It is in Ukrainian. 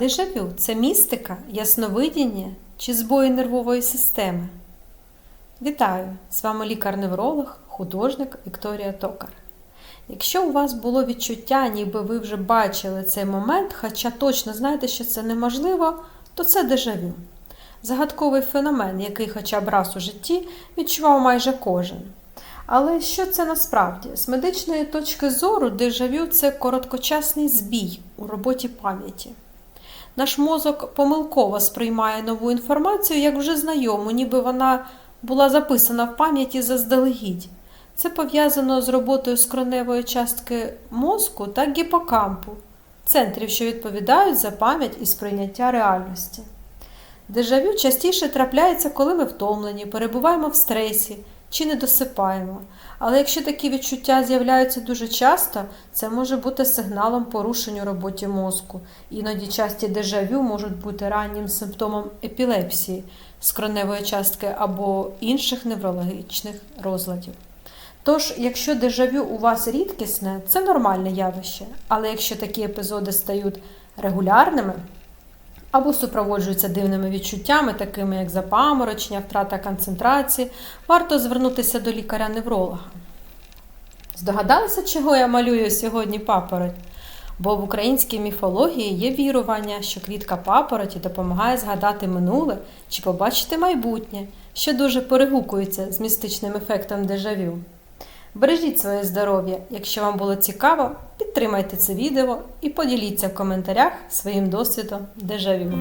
дежавю це містика, ясновидіння чи збої нервової системи? Вітаю! З вами лікар-невролог, художник Вікторія Токар. Якщо у вас було відчуття, ніби ви вже бачили цей момент, хоча точно знаєте, що це неможливо, то це дежавю. Загадковий феномен, який хоча б раз у житті відчував майже кожен. Але що це насправді? З медичної точки зору, дежавю це короткочасний збій у роботі пам'яті. Наш мозок помилково сприймає нову інформацію як вже знайому, ніби вона була записана в пам'яті заздалегідь. Це пов'язано з роботою скроневої частки мозку та гіпокампу, центрів, що відповідають за пам'ять і сприйняття реальності. Дежавю частіше трапляється, коли ми втомлені, перебуваємо в стресі чи не досипаємо. Але якщо такі відчуття з'являються дуже часто, це може бути сигналом порушень у роботі мозку. Іноді часті дежавю можуть бути раннім симптомом епілепсії, скроневої частки або інших неврологічних розладів. Тож, якщо дежавю у вас рідкісне, це нормальне явище, але якщо такі епізоди стають регулярними, або супроводжуються дивними відчуттями, такими як запаморочення, втрата концентрації, варто звернутися до лікаря-невролога. Здогадалися, чого я малюю сьогодні папороть? Бо в українській міфології є вірування, що квітка папороті допомагає згадати минуле чи побачити майбутнє, що дуже перегукується з містичним ефектом дежавю. Бережіть своє здоров'я. Якщо вам було цікаво, підтримайте це відео і поділіться в коментарях своїм досвідом дежавю.